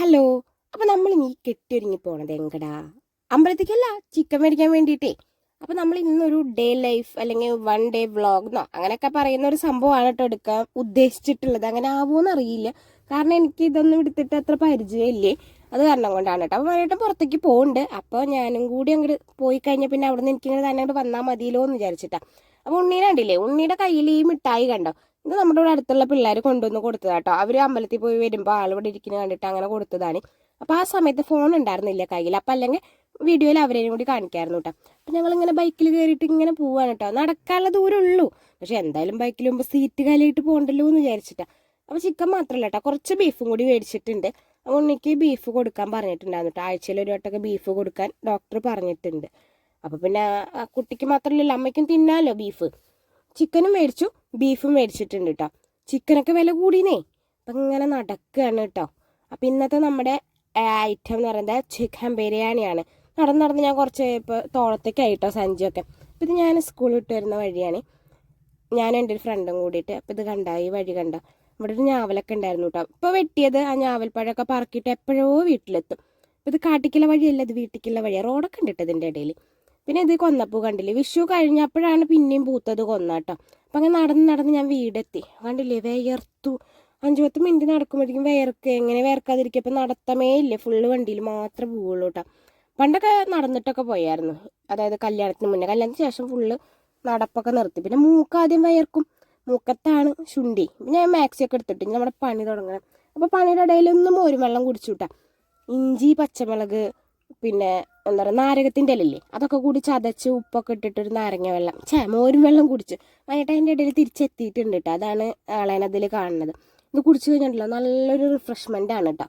Hello അപ്പൊ നമ്മൾ ഇനി കെട്ടിയൊരുങ്ങി പോണത് എങ്കടാ അമ്പലത്തേക്കല്ല ചിക്കൻ മേടിക്കാൻ വേണ്ടിയിട്ടേ അപ്പൊ നമ്മൾ ഇന്നൊരു ഡേ ലൈഫ് അല്ലെങ്കിൽ വൺ ഡേ വ്ളോഗ്ന്നോ അങ്ങനെയൊക്കെ പറയുന്ന ഒരു സംഭവമാണ് കേട്ടോ എടുക്കാൻ ഉദ്ദേശിച്ചിട്ടുള്ളത്. അങ്ങനെ ആവുമോന്ന് അറിയില്ല. കാരണം എനിക്ക് ഇതൊന്നും എടുത്തിട്ട് അത്ര പരിചയമില്ലേ? അത് കാരണം കൊണ്ടാണ് കേട്ടോ അപ്പോൾ വൈകിട്ട് പുറത്തേക്ക് പോകുന്നുണ്ട് അപ്പോൾ ഞാനും കൂടി അങ്ങോട്ട് പോയി കഴിഞ്ഞാൽ പിന്നെ അവിടെ നിന്ന് എനിക്കിങ്ങനെ തന്നെ അങ്ങോട്ട് വന്നാൽ മതിയല്ലോ എന്ന് വിചാരിച്ചിട്ടാ. അപ്പോൾ ഉണ്ണീനെ കണ്ടില്ലേ? ഉണ്ണീടെ കയ്യിൽ ഈ മിഠായി കണ്ടോ? ഇത് നമ്മുടെ ഇവിടെ അടുത്തുള്ള പിള്ളേർ കൊണ്ടുവന്ന് കൊടുത്തതാട്ടോ അവർ അമ്പലത്തിൽ പോയി വരുമ്പോൾ ആളിവിടെ ഇരിക്കുന്നത് കണ്ടിട്ട് അങ്ങനെ കൊടുത്തതാണ്. അപ്പോൾ ആ സമയത്ത് ഫോൺ ഉണ്ടായിരുന്നില്ല കയ്യിൽ അപ്പം അല്ലെങ്കിൽ വീഡിയോയിൽ അവരെയും കൂടി കാണിക്കായിരുന്നു കേട്ടോ അപ്പം ഞങ്ങളിങ്ങനെ ബൈക്കിൽ കയറിയിട്ട് ഇങ്ങനെ പോവാണ് കേട്ടോ നടക്കാനുള്ള ദൂരം ഉള്ളൂ. പക്ഷെ എന്തായാലും ബൈക്കിൽ പോകുമ്പോൾ സീറ്റ് കാലിയിട്ട് പോകണ്ടല്ലോ എന്ന് വിചാരിച്ചിട്ടാണ് അപ്പോൾ ചിക്കൻ മാത്രമല്ല കേട്ടോ കുറച്ച് ബീഫും കൂടി മേടിച്ചിട്ടുണ്ട്. അപ്പോൾ ഉണ്ണിക്ക് ബീഫ് കൊടുക്കാൻ പറഞ്ഞിട്ടുണ്ടായിരുന്നു കേട്ടോ ആഴ്ചയിൽ ഒരു വട്ടമൊക്കെ ബീഫ് കൊടുക്കാൻ ഡോക്ടർ പറഞ്ഞിട്ടുണ്ട്. അപ്പോൾ പിന്നെ കുട്ടിക്ക് മാത്രമല്ലല്ലോ അമ്മയ്ക്കും തിന്നാലോ ബീഫ് ചിക്കനും മേടിച്ചു. ബീഫും മേടിച്ചിട്ടുണ്ട് കേട്ടോ ചിക്കനൊക്കെ വില കൂടിനേ. അപ്പം ഇങ്ങനെ നടക്കുകയാണ് കേട്ടോ അപ്പം ഇന്നത്തെ നമ്മുടെ ഐറ്റം എന്ന് പറയുന്നത് ചിക്കൻ ബിരിയാണിയാണ് നടന്ന് നടന്ന് ഞാൻ കുറച്ച് ഇപ്പോൾ തോളത്തേക്കായിട്ടോ സഞ്ചിയൊക്കെ. അപ്പം ഇത് ഞാൻ സ്കൂളിൽ ഇട്ട് വരുന്ന വഴിയാണ്. ഞാൻ എന്റെ ഒരു ഫ്രണ്ടും കൂടിയിട്ട് അപ്പം ഇത് കണ്ട ഈ വഴി കണ്ട. ഇവിടെ ഒരു ഞാവലൊക്കെ ഉണ്ടായിരുന്നു കേട്ടോ ഇപ്പോൾ വെട്ടിയത് ആ ഞാവൽപ്പഴമൊക്കെ പറക്കിയിട്ട് എപ്പോഴോ വീട്ടിലെത്തും. അപ്പം ഇത് കാട്ടിക്കുള്ള വഴിയല്ല ഇത് വീട്ടിക്കുള്ള വഴിയാണ് റോഡൊക്കെ ഉണ്ട് കേട്ടോ ഇതിന്റെ ഇടയിൽ പിന്നെ ഇത് കൊന്നപ്പൂ കണ്ടില്ലേ? വിഷു കഴിഞ്ഞപ്പോഴാണ് പിന്നെയും പൂത്തത് കൊന്നാട്ടോ. അപ്പം അങ്ങനെ നടന്ന് നടന്ന് ഞാൻ വീടെത്തി. കണ്ടില്ലേ? വിയർത്തു. അഞ്ചു പത്ത് മിനിറ്റ് നടക്കുമ്പോഴേക്കും വിയർക്ക് എങ്ങനെ വേർക്കാതിരിക്കുക നടത്തമേ ഇല്ല. ഫുള്ള് വണ്ടിയിൽ മാത്രം പോവുള്ളൂ കേട്ടോ പണ്ടൊക്കെ നടന്നിട്ടൊക്കെ പോയായിരുന്നു. അതായത് കല്യാണത്തിന് മുന്നേ. കല്യാണത്തിന് ശേഷം ഫുള്ള് നടപ്പൊക്കെ നിർത്തി. പിന്നെ മൂക്ക് ആദ്യം വയർക്കും. മൂക്കത്താണ് ശുണ്ടി. ഞാൻ മാക്സി ഒക്കെ എടുത്തിട്ട് നമ്മുടെ പണി തുടങ്ങണം. അപ്പോൾ പണിയുടെ ഇടയിലൊന്നും മോരും വെള്ളം കുടിച്ചു വിട്ടാം ഇഞ്ചി പച്ചമുളക് പിന്നെ എന്താ പറയുക നാരകത്തിന്റെ ഇലല്ലേ അതൊക്കെ കൂടി ചതച്ച് ഉപ്പൊക്കെ ഇട്ടിട്ടൊരു നാരങ്ങ വെള്ളം. ഛേ മോരും വെള്ളം കുടിച്ച്. വൈകിട്ട് അതിന്റെ ഇടയിൽ തിരിച്ചെത്തിയിട്ടുണ്ട് കേട്ടോ അതാണ് ആളേനതിൽ കാണുന്നത്. ഇത് കുടിച്ചു കഴിഞ്ഞിട്ടുണ്ടല്ലോ. നല്ലൊരു റിഫ്രഷ്മെന്റ് ആണ് കേട്ടോ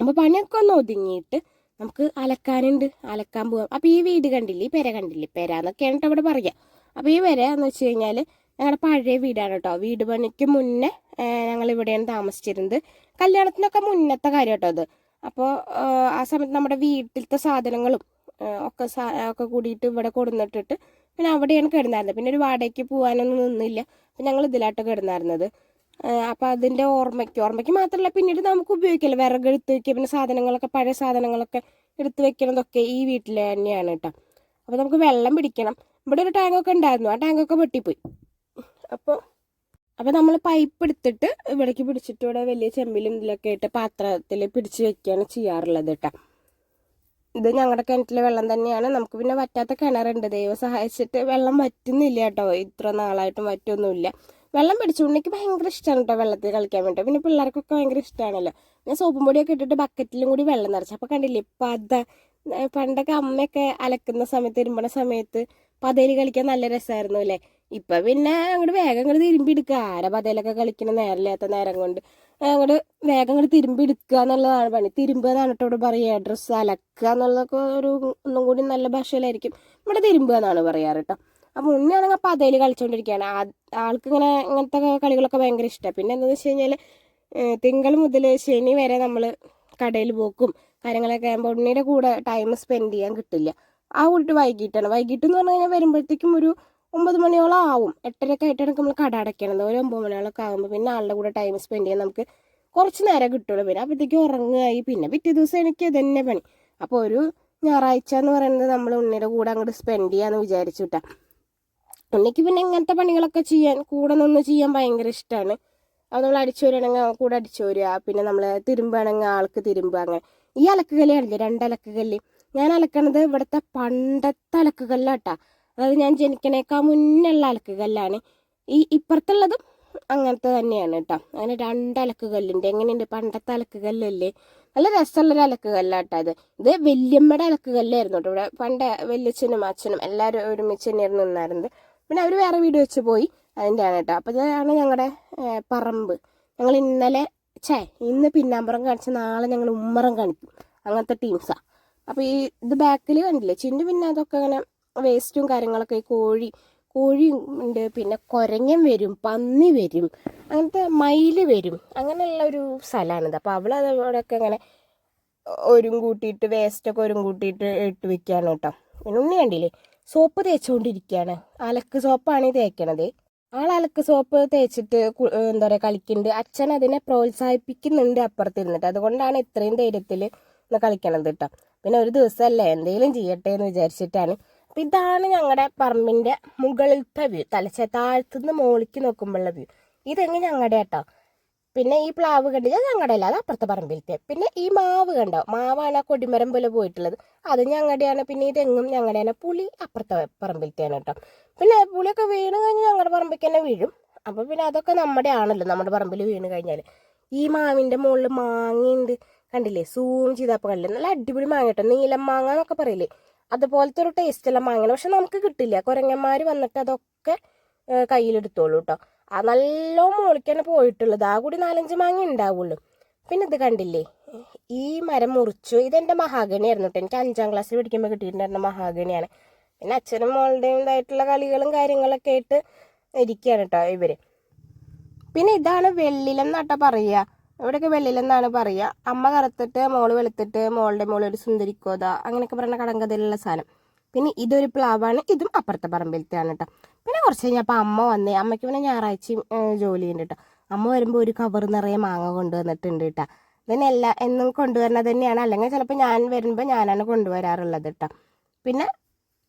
അപ്പോൾ പണിയൊക്കെ ഒന്ന് ഒതുങ്ങിയിട്ട് നമുക്ക് അലക്കാനുണ്ട്. അലക്കാൻ പോകാം അപ്പോൾ ഈ വീട് കണ്ടില്ലേ? ഈ പെര കണ്ടില്ലേ? പെര എന്നൊക്കെയാണ് കേട്ടോ ഇവിടെ പറയുക അപ്പോൾ ഈ പെര എന്ന് വെച്ച് കഴിഞ്ഞാൽ ഞങ്ങളുടെ പഴയ വീടാണ് കേട്ടോ വീട് പണിക്ക് മുന്നേ ഞങ്ങൾ ഇവിടെയാണ് താമസിച്ചിരുന്നത്. കല്യാണത്തിനൊക്കെ മുന്നത്തെ കാര്യം കേട്ടോ അത് അപ്പോൾ ആ സമയത്ത് നമ്മുടെ വീട്ടിലത്തെ സാധനങ്ങളും ഒക്കെ ഒക്കെ കൂടിയിട്ട് ഇവിടെ കൊടുന്നിട്ടിട്ട് പിന്നെ അവിടെയാണ് കിടന്നായിരുന്നത്. പിന്നെ ഒരു വാടകയ്ക്ക് പോകാനൊന്നും നിന്നില്ല. അപ്പം ഞങ്ങൾ ഇതിലാട്ടോ കിടന്നായിരുന്നത്. അപ്പം അതിന്റെ ഓർമ്മയ്ക്ക് ഓർമ്മയ്ക്ക് മാത്രമല്ല പിന്നീട് നമുക്ക് ഉപയോഗിക്കില്ല. വിറക് എടുത്ത് വയ്ക്കുക പിന്നെ സാധനങ്ങളൊക്കെ പഴയ സാധനങ്ങളൊക്കെ എടുത്ത് വെക്കണതൊക്കെ ഈ വീട്ടിൽ തന്നെയാണ് കേട്ടോ. അപ്പോൾ നമുക്ക് വെള്ളം പിടിക്കണം. ഇവിടെ ഒരു ടാങ്കൊക്കെ ഉണ്ടായിരുന്നു. ആ ടാങ്കൊക്കെ പൊട്ടിപ്പോയി. അപ്പോൾ അപ്പോൾ നമ്മൾ പൈപ്പ് എടുത്തിട്ട് ഇവിടേക്ക് പിടിച്ചിട്ട് ഇവിടെ വലിയ ചെമ്പിലും ഇതിലൊക്കെ ഇട്ട് പാത്രത്തിൽ പിടിച്ച് വെക്കുകയാണ് ചെയ്യാറുള്ളത് കേട്ടോ ഇത് ഞങ്ങളുടെ കിണറ്റിലെ വെള്ളം തന്നെയാണ്. നമുക്ക് പിന്നെ വറ്റാത്ത കിണറുണ്ട്. ദൈവം സഹായിച്ചിട്ട് വെള്ളം വറ്റുന്നില്ല കേട്ടോ ഇത്ര നാളായിട്ടും വറ്റൊന്നുമില്ല. വെള്ളം പിടിച്ചുകൊണ്ടെനിക്ക് ഭയങ്കര ഇഷ്ടമാണ് കേട്ടോ വെള്ളത്തിൽ കളിക്കാൻ വേണ്ടി. പിന്നെ പിള്ളേർക്കൊക്കെ ഭയങ്കര ഇഷ്ടമാണല്ലോ ഞാൻ സോപ്പും പൊടിയൊക്കെ ഇട്ടിട്ട് ബക്കറ്റിലും കൂടി വെള്ളം നിറച്ചു. അപ്പോൾ കണ്ടില്ലേ പത പണ്ടൊക്കെ അമ്മയൊക്കെ അലക്കുന്ന സമയത്ത് ഇരുമ്പണ സമയത്ത് പതയിൽ കളിക്കാൻ നല്ല രസമായിരുന്നു അല്ലേ? ഇപ്പൊ പിന്നെ അങ്ങോട്ട് വേഗം അങ്ങോട്ട് തിരുമ്പി എടുക്കുക ആരെ പതയിലൊക്കെ കളിക്കുന്ന നേരമില്ലാത്ത നേരം കൊണ്ട് അങ്ങോട്ട് വേഗം അങ്ങോട്ട് തിരുമ്പി എടുക്കുക എന്നുള്ളതാണ് പണി. തിരുമ്പുക എന്നാണ് കേട്ടോ പറയുക ഡ്രസ്സ് അലക്കുക എന്നുള്ളതൊക്കെ ഒരു ഒന്നും കൂടി നല്ല ഭാഷയിലായിരിക്കും ഇവിടെ തിരുമ്പുക എന്നാണ് പറയാറ് കേട്ടോ അപ്പോൾ ഉണ്ണിയാണെങ്കിൽ പതയിൽ കളിച്ചുകൊണ്ടിരിക്കുകയാണ് ആ- ആൾക്ക് ഇങ്ങനെ ഇങ്ങനത്തെ കളികളൊക്കെ ഭയങ്കര ഇഷ്ടമാണ് പിന്നെ എന്താണെന്ന് വെച്ച് കഴിഞ്ഞാൽ തിങ്കൾ മുതൽ ശനി വരെ നമ്മൾ കടയിൽ പോക്കും കാര്യങ്ങളൊക്കെ ആകുമ്പോൾ ഉണ്ണിയുടെ കൂടെ ടൈം സ്പെൻഡ് ചെയ്യാൻ കിട്ടില്ല. ആ കൂട്ടിട്ട് വൈകിട്ടാണ്. വൈകിട്ട് എന്ന് പറഞ്ഞു കഴിഞ്ഞാൽ വരുമ്പോഴത്തേക്കും ഒരു ഒമ്പത് മണിയോളം ആവും. എട്ടരയൊക്കെ ആയിട്ടാണ് നമ്മൾ കട അടയ്ക്കണത്. ഒരു ഒമ്പത് മണിയോളൊക്കെ ആകുമ്പോൾ പിന്നെ ആളുടെ കൂടെ ടൈം സ്പെൻഡ് ചെയ്യാൻ നമുക്ക് കുറച്ച് നേരം കിട്ടുള്ളൂ. പിന്നെ അപ്പോഴത്തേക്കും ഉറങ്ങുകയായി. പിന്നെ പിറ്റേ ദിവസം എനിക്ക് തന്നെ പണി. അപ്പോൾ ഒരു ഞായറാഴ്ച എന്ന് പറയുന്നത് നമ്മൾ ഉണ്ണിയുടെ കൂടെ അങ്ങോട്ട് സ്പെൻഡ് ചെയ്യാന്ന് വിചാരിച്ചു ഉണ്ണിക്ക് പിന്നെ ഇങ്ങനത്തെ പണികളൊക്കെ ചെയ്യാൻ കൂടെ നിന്ന് ചെയ്യാൻ ഭയങ്കര ഇഷ്ടമാണ് അത് നമ്മൾ അടിച്ചു വരികയാണെങ്കിൽ കൂടെ അടിച്ചു വരിക പിന്നെ നമ്മൾ തിരുമ്പുകയാണെങ്കിൽ ആൾക്ക് തിരുമ്പുക അങ്ങനെ. ഈ അലക്കുകല്ല് രണ്ട് അലക്കുകല്ല് ഞാൻ അലക്കണത് ഇവിടുത്തെ പണ്ടത്തെ അലക്കുകല്ലാട്ടാ അതായത് ഞാൻ ജനിക്കണേക്കാൾ മുന്നുള്ള അലക്കുകല്ലാണ്. ഈ ഇപ്പുറത്തുള്ളതും അങ്ങനത്തെ തന്നെയാണ് കേട്ടോ. അങ്ങനെ രണ്ട് അലക്കുകല്ലുണ്ട്. എങ്ങനെയുണ്ട്? പണ്ടത്തെ അലക്കുകല്ലല്ലേ? നല്ല രസമുള്ളൊരു അലക്കുകല്ലാട്ടോ അത് ഇത്. വല്യമ്മയുടെ അലക്കുകല്ലായിരുന്നു കേട്ടോ. ഇവിടെ പണ്ട് വല്യച്ഛനും അച്ഛനും എല്ലാവരും ഒരുമിച്ച് തന്നെയായിരുന്നു നിന്നായിരുന്നത്. പിന്നെ അവർ വേറെ വീട് വെച്ച് പോയി. അതിന്റെയാണ് കേട്ടോ. അപ്പോൾ ഇതാണ് ഞങ്ങളുടെ പറമ്പ്. ഞങ്ങൾ ഇന്നലെ ഛേ ഇന്ന് പിന്നാമ്പുറം കാണിച്ച് നാളെ ഞങ്ങൾ ഉമ്മറം കാണിക്കും. അങ്ങനത്തെ ടീംസാണ് അപ്പോൾ ഈ ഇത് ബാക്കിൽ കണ്ടില്ലേ? ചിന്റെ പിന്നെ അതൊക്കെ അങ്ങനെ വേസ്റ്റും കാര്യങ്ങളൊക്കെ കോഴി കോഴി ഉണ്ട്. പിന്നെ കുരങ്ങൻ വരും പന്നി വരും അങ്ങനത്തെ മയിൽ വരും. അങ്ങനെയുള്ള ഒരു സ്ഥലമാണിത്. അപ്പോൾ അവൾ അതവിടെയൊക്കെ അങ്ങനെ ഒരു കൂട്ടിയിട്ട് വേസ്റ്റൊക്കെ ഒരു കൂട്ടിയിട്ട് ഇട്ട് വെക്കുകയാണ് കേട്ടോ. പിന്നെ ഉണ്ണി കണ്ടില്ലേ? സോപ്പ് തേച്ചുകൊണ്ടിരിക്കുകയാണ് അലക്ക് സോപ്പാണ് ഈ തേക്കണത്. ആൾ അലക്ക് സോപ്പ് തേച്ചിട്ട് എന്താ പറയുക കളിക്കുന്നുണ്ട് അച്ഛൻ അതിനെ പ്രോത്സാഹിപ്പിക്കുന്നുണ്ട് അപ്പുറത്തിരുന്നിട്ട്. അതുകൊണ്ടാണ് ഇത്രയും ധൈര്യത്തിൽ ഒന്ന് കളിക്കണത് കേട്ടോ. പിന്നെ ഒരു ദിവസമല്ലേ എന്തെങ്കിലും ചെയ്യട്ടെ എന്ന് വിചാരിച്ചിട്ടാണ് അപ്പം ഇതാണ് ഞങ്ങളുടെ പറമ്പിന്റെ മുകളിലത്തെ വ്യൂ തലച്ച താഴത്തുനിന്ന് മുകളിലേക്ക് നോക്കുമ്പോഴുള്ള വ്യൂ ഇതെങ്ങനെ ഞങ്ങളുടെ കേട്ടോ പിന്നെ ഈ പ്ലാവ് കണ്ടില്ല? ഞങ്ങളുടെ അല്ല അത് അപ്പുറത്തെ പറമ്പിലത്തെ. പിന്നെ ഈ മാവ് കണ്ടോ? മാവാണ് ആ കൊടിമരം പോലെ പോയിട്ടുള്ളത്. അത് ഞങ്ങളുടെയാണ് പിന്നെ ഇതെങ്ങും തെങ്ങും ഞങ്ങളുടെയാണ് പുളി അപ്പുറത്തെ പറമ്പിലത്തെയാണ് കേട്ടോ. പിന്നെ പുളിയൊക്കെ വീണ് കഴിഞ്ഞാൽ ഞങ്ങളുടെ പറമ്പിലേക്ക് തന്നെ വീഴും. അപ്പോൾ പിന്നെ അതൊക്കെ നമ്മുടെ ആണല്ലോ നമ്മുടെ പറമ്പിൽ വീണ് കഴിഞ്ഞാൽ ഈ മാവിന്റെ മുകളിൽ മാങ്ങയുണ്ട് കണ്ടില്ലേ? സൂം ചെയ്തപ്പോൾ കണ്ടില്ലേ? നല്ല അടിപൊളി മാങ്ങ കേട്ടോ. നീലം മാങ്ങ എന്നൊക്കെ പറയില്ലേ? അതുപോലത്തെ ഒരു ടേസ്റ്റെല്ലാം മാങ്ങയാണ് പക്ഷെ നമുക്ക് കിട്ടില്ല. കുരങ്ങന്മാർ വന്നിട്ട് അതൊക്കെ കയ്യിലെടുത്തോളൂ കേട്ടോ ആ നല്ല മുകളിക്കാണ് പോയിട്ടുള്ളത്. ആ കൂടി നാലഞ്ച് മാങ്ങ ഉണ്ടാവുള്ളൂ. പിന്നെ ഇത് കണ്ടില്ലേ? ഈ മരം മുറിച്ചു. ഇതെന്റെ മഹാഗണിയായിരുന്നു കേട്ടോ എനിക്ക് അഞ്ചാം ക്ലാസ്സിൽ പഠിക്കുമ്പോൾ കിട്ടിയിട്ടുണ്ടായിരുന്ന മഹാഗണിയാണ്. പിന്നെ അച്ഛനും മോളുടെയും ഇതായിട്ടുള്ള കളികളും കാര്യങ്ങളൊക്കെ ആയിട്ട് ഇരിക്കുകയാണ് കേട്ടോ ഇവർ പിന്നെ ഇതാണ് വെള്ളിലെന്നാട്ടോ പറയുക ഇവിടെയൊക്കെ വെള്ളിലെന്നാണ് പറയുക. അമ്മ കറുത്തിട്ട് മോൾ വെളുത്തിട്ട് മോളുടെ മോൾ ഒരു സുന്ദരിക്കോത അങ്ങനെയൊക്കെ പറയുന്ന കടങ്കഥയിലുള്ള സാധനം. പിന്നെ ഇതൊരു പ്ലാവാണ് ഇതും അപ്പുറത്തെ പറമ്പിലത്തെയാണ് കേട്ടോ പിന്നെ കുറച്ച് കഴിഞ്ഞപ്പോൾ അമ്മ വന്നേ അമ്മയ്ക്ക് പിന്നെ ഞായറാഴ്ചയും ജോലി ജോലിയുണ്ട് കേട്ടോ അമ്മ വരുമ്പോൾ ഒരു കവർ നിറയെ മാങ്ങ കൊണ്ടുവന്നിട്ടുണ്ട് കേട്ടോ ഇതിന് എല്ലാ എന്നും കൊണ്ടുവരുന്നത് തന്നെയാണ്. അല്ലെങ്കിൽ ചിലപ്പോൾ ഞാൻ വരുമ്പോൾ ഞാനാണ് കൊണ്ടുവരാറുള്ളത് കേട്ടോ പിന്നെ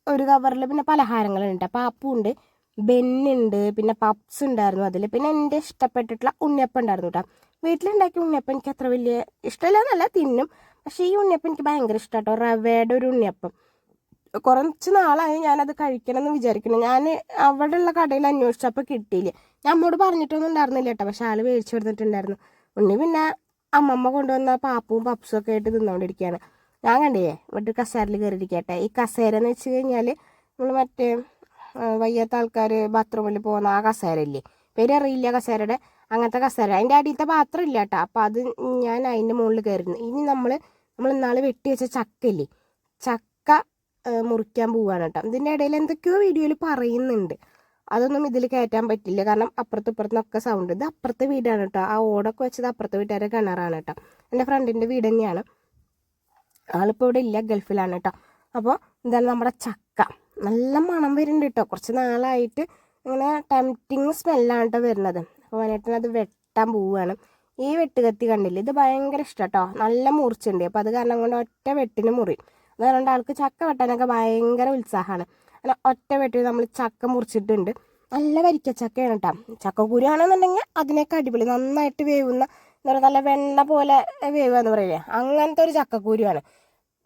ഒരു കവറിൽ പിന്നെ പലഹാരങ്ങളുണ്ട് പാപ്പുണ്ട് ബെന്നുണ്ട് പിന്നെ പപ്സ് ഉണ്ടായിരുന്നു അതിൽ പിന്നെ എന്റെ ഇഷ്ടപ്പെട്ടിട്ടുള്ള ഉണ്ണിയപ്പം ഉണ്ടായിരുന്നു കേട്ടോ വീട്ടിലുണ്ടാക്കിയ ഉണ്ണിയപ്പം എനിക്ക് അത്ര വലിയ ഇഷ്ടമല്ല എന്നല്ല തിന്നും. പക്ഷേ ഈ ഉണ്ണിയപ്പം എനിക്ക് ഭയങ്കര ഇഷ്ടം കേട്ടോ റവയുടെ ഒരു ഉണ്ണിയപ്പം. കുറച്ച് നാളായി ഞാനത് കഴിക്കണം എന്ന് വിചാരിക്കുന്നു. ഞാൻ അവിടെ ഉള്ള കടയിൽ അന്വേഷിച്ചപ്പോൾ കിട്ടിയില്ല. ഞാൻ അമ്മോട് പറഞ്ഞിട്ടൊന്നും ഉണ്ടായിരുന്നില്ല കേട്ടോ. പക്ഷെ ആൾ മേടിച്ചു കൊടുത്തിട്ടുണ്ടായിരുന്നു. ഉണ്ണി പിന്നെ അമ്മമ്മ കൊണ്ടുവന്ന പാപ്പും പപ്സും ഒക്കെ ആയിട്ട് തിന്നുകൊണ്ടിരിക്കുകയാണ് ഞാൻ കണ്ടേ ഇവിടെ കസേരയിൽ കയറിയിരിക്കട്ടെ? ഈ കസേര എന്ന് വെച്ച് കഴിഞ്ഞാൽ നമ്മൾ മറ്റേ വയ്യാത്ത ആൾക്കാർ ബാത്റൂമിൽ പോകുന്ന ആ കസേരല്ലേ പേരറിയില്ല കസേരയുടെ. അങ്ങനത്തെ കസേര. അതിന്റെ അടിയിലത്തെ പാത്രം ഇല്ല കേട്ടോ അപ്പോൾ അത് ഞാൻ അതിന്റെ മുകളിൽ കയറുന്നു ഇനി നമ്മൾ നമ്മൾ ഇന്നാൾ വെട്ടി വെച്ച ചക്ക ഇല്ലേ ചക്ക മുറിക്കാൻ പോവുകയാണ് കേട്ടോ ഇതിന്റെ ഇടയിൽ എന്തൊക്കെയോ വീഡിയോയിൽ പറയുന്നുണ്ട്. അതൊന്നും ഇതിൽ കയറ്റാൻ പറ്റില്ല. കാരണം അപ്പുറത്തും ഇപ്പുറത്തുനിന്നൊക്കെ സൗണ്ട് ഇത് അപ്പുറത്തെ വീടാണ് കേട്ടോ ആ ഓടൊക്കെ വെച്ചത് അപ്പുറത്തെ വീട്ടുകാരെ കിണറാണ് കേട്ടോ എന്റെ ഫ്രണ്ടിന്റെ വീട് തന്നെയാണ്. ആളിപ്പോൾ ഇവിടെ ഇല്ല. ഗൾഫിലാണ് കേട്ടോ അപ്പോൾ എന്താണ് നമ്മുടെ ചക്ക. നല്ല മണം വരുന്നുണ്ട് കേട്ടോ കുറച്ച് നാളായിട്ട് ഇങ്ങനെ ടെംപ്റ്റിങ് സ്മെല്ലാണ് കേട്ടോ വരുന്നത്. അപ്പോൾ അത് വെട്ടാൻ പോവുകയാണ് ഈ വെട്ടുകത്തി കണ്ടില്ലേ? ഇത് ഭയങ്കര ഇഷ്ടം കേട്ടോ നല്ല മുറിച്ചുണ്ട്. അപ്പോൾ അത് കാരണം കൊണ്ട് ഒറ്റ വെട്ടിന് മുറി. അത് കാരണം ആൾക്ക് ചക്ക വെട്ടാനൊക്കെ ഭയങ്കര ഉത്സാഹമാണ് അങ്ങനെ ഒറ്റ വെട്ടിന് നമ്മൾ ചക്ക മുറിച്ചിട്ടുണ്ട്. നല്ല വരിക്ക ചക്കയാണ് കേട്ടോ ചക്കക്കുരു ആണെന്നുണ്ടെങ്കിൽ അതിനൊക്കെ അടിപൊളി. നന്നായിട്ട് വേവുന്ന എന്താ പറയുക നല്ല വെണ്ണ പോലെ വേവുക എന്ന് പറയില്ലേ? അങ്ങനത്തെ ഒരു ചക്കക്കുരുവാണ്.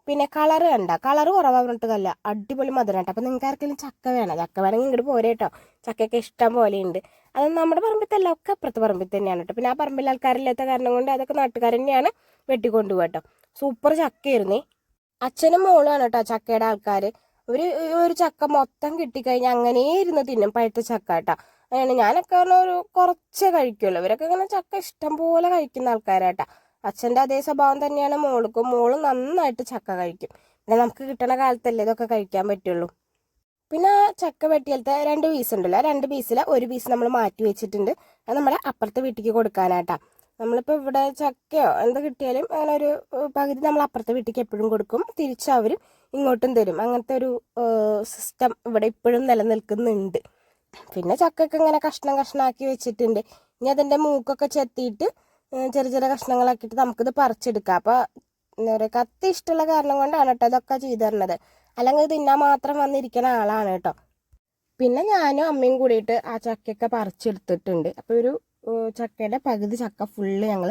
പിന്നെ കളർ കണ്ട കളർ കുറവാ പറഞ്ഞിട്ടല്ല അടിപൊളി മധുരം കേട്ടോ. അപ്പം നിങ്ങൾക്ക് ആർക്കെങ്കിലും ചക്ക വേണം? ചക്ക വേണമെങ്കിൽ ഇങ്ങോട്ട് പോരെ കേട്ടോ. ചക്കയൊക്കെ ഇഷ്ടം പോലെ ഉണ്ട് അത് നമ്മുടെ പറമ്പിലത്തല്ല ഒക്കെ അപ്പുറത്തെ പറമ്പിൽ തന്നെയാണ് കേട്ടോ. പിന്നെ ആ പറമ്പിൽ ആൾക്കാരില്ലാത്ത കാരണം കൊണ്ട് അതൊക്കെ നാട്ടുകാർ തന്നെയാണ് വെട്ടിക്കൊണ്ടു കേട്ടോ. സൂപ്പർ ചക്കയായിരുന്നേ. അച്ഛനും മോളുമാണ് കേട്ടോ ചക്കയുടെ ആൾക്കാർ ഒരു ഒരു ചക്ക മൊത്തം കിട്ടിക്കഴിഞ്ഞാൽ അങ്ങനെ ഇരുന്ന് തിന്നും പഴുത്ത ചക്ക കേട്ടോ. അങ്ങനെ ഞാനൊക്കെ ഒരു കുറച്ചേ കഴിക്കുള്ളൂ. ഇവരൊക്കെ ഇങ്ങനെ ചക്ക ഇഷ്ടം പോലെ കഴിക്കുന്ന ആൾക്കാരാട്ടാ അച്ഛന്റെ അതേ സ്വഭാവം തന്നെയാണ് മോൾക്കും. മോൾ നന്നായിട്ട് ചക്ക കഴിക്കും. പിന്നെ നമുക്ക് കിട്ടണ കാലത്തല്ലേ ഇതൊക്കെ കഴിക്കാൻ പറ്റുള്ളൂ. പിന്നെ ആ ചക്ക വെട്ടിയാലത്തെ രണ്ട് പീസ് ഉണ്ടല്ലോ. രണ്ട് പീസിൽ ഒരു പീസ് നമ്മൾ മാറ്റി വെച്ചിട്ടുണ്ട്. അത് നമ്മുടെ അപ്പുറത്തെ വീട്ടിലേക്ക് കൊടുക്കാനായിട്ടാ. നമ്മളിപ്പോൾ ഇവിടെ ചക്കയോ എന്ത് കിട്ടിയാലും അങ്ങനെ ഒരു പകുതി നമ്മൾ അപ്പുറത്തെ വീട്ടിലേക്ക് എപ്പോഴും കൊടുക്കും. തിരിച്ച് അവർ ഇങ്ങോട്ടും തരും. അങ്ങനത്തെ ഒരു സിസ്റ്റം ഇവിടെ ഇപ്പോഴും നിലനിൽക്കുന്നുണ്ട്. പിന്നെ ചക്കൊക്കെ ഇങ്ങനെ കഷ്ണം കഷ്ണമാക്കി വെച്ചിട്ടുണ്ട്. ഇനി അതിന്റെ മൂക്കൊക്കെ ചെത്തിയിട്ട് ചെറിയ ചെറിയ കഷ്ണങ്ങളാക്കിയിട്ട് നമുക്കിത് പറിച്ചെടുക്കാം. അപ്പോൾ എന്താ പറയുക കത്തി ഇഷ്ടമുള്ള കാരണം കൊണ്ടാണ് കേട്ടോ ഇതൊക്കെ ചെയ്തു തരുന്നത്. അല്ലെങ്കിൽ തിന്നാൻ മാത്രം വന്നിരിക്കുന്ന ആളാണ് കേട്ടോ. പിന്നെ ഞാനും അമ്മയും കൂടിയിട്ട് ആ ചക്കയൊക്കെ പറിച്ചെടുത്തിട്ടുണ്ട്. അപ്പോൾ ഒരു ചക്കേന്റെ പകുതി ചക്ക ഫുള്ള് ഞങ്ങൾ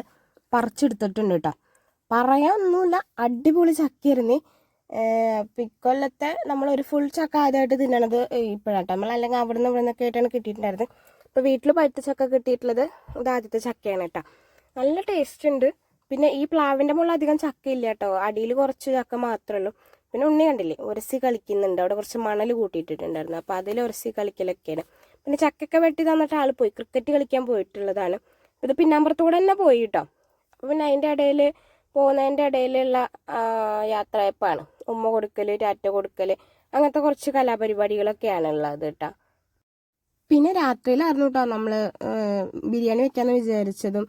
പറിച്ചെടുത്തിട്ടുണ്ട് കേട്ടോ. പറയാനൊന്നുമില്ല അടിപൊളി ചക്കയായിരുന്നു. പിക്കൊല്ലത്തെ നമ്മൾ ഒരു ഫുൾ ചക്ക ആദ്യമായിട്ട് തിന്നണത് ഇപ്പോഴാട്ടോ നമ്മൾ അല്ലെങ്കിൽ അവിടെ നിന്ന് ഇവിടെ നിന്നൊക്കെ ആയിട്ടാണ് കിട്ടിയിട്ടുണ്ടായിരുന്നത്. ഇപ്പോൾ വീട്ടിൽ പഴുത്ത ചക്ക കിട്ടിയിട്ടുള്ളത് ഇത് ആദ്യത്തെ ചക്കയാണ് കേട്ടോ. നല്ല ടേസ്റ്റ് ഉണ്ട് പിന്നെ ഈ പ്ലാവിന്റെ മുകളിൽ അധികം ചക്കയില്ല കേട്ടോ അടിയിൽ കുറച്ച് ചക്ക മാത്രമേ ഉള്ളൂ. പിന്നെ ഉണ്ണി കണ്ടില്ലേ? ഉരസി കളിക്കുന്നുണ്ട്. അവിടെ കുറച്ച് മണൽ കൂട്ടിയിട്ടിട്ടുണ്ടായിരുന്നു. അപ്പോൾ അതിൽ ഉരസി കളിക്കലൊക്കെയാണ്. പിന്നെ ചക്കയൊക്കെ വെട്ടി തന്നിട്ട് ആൾ പോയി. ക്രിക്കറ്റ് കളിക്കാൻ പോയിട്ടുള്ളതാണ്. ഇത് പിന്നാമ്പുറത്തൂടെ തന്നെ പോയി കേട്ടോ അപ്പോൾ പിന്നെ അതിന്റെ ഇടയിൽ പോകുന്നതിന്റെ ഇടയിലുള്ള യാത്രയപ്പാണ്. ഉമ്മ കൊടുക്കൽ ടാറ്റ കൊടുക്കൽ അങ്ങനത്തെ കുറച്ച് കലാപരിപാടികളൊക്കെയാണ് ഉള്ളത് കേട്ടോ പിന്നെ രാത്രിയിലായിരുന്നു കേട്ടോ നമ്മൾ ബിരിയാണി വെക്കാമെന്ന് വിചാരിച്ചതും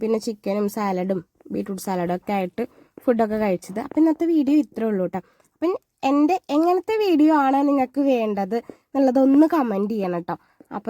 പിന്നെ ചിക്കനും സാലഡും ബീട്രൂട്ട് സാലഡും ഒക്കെ ആയിട്ട് ഫുഡൊക്കെ കഴിച്ചത്. അപ്പം ഇന്നത്തെ വീഡിയോ ഇത്രേ ഉള്ളൂ കേട്ടോ അപ്പം എന്റെ എങ്ങനത്തെ വീഡിയോ ആണ് നിങ്ങൾക്ക് വേണ്ടത് എന്നുള്ളതൊന്ന് കമന്റ് ചെയ്യണം കേട്ടോ അപ്പം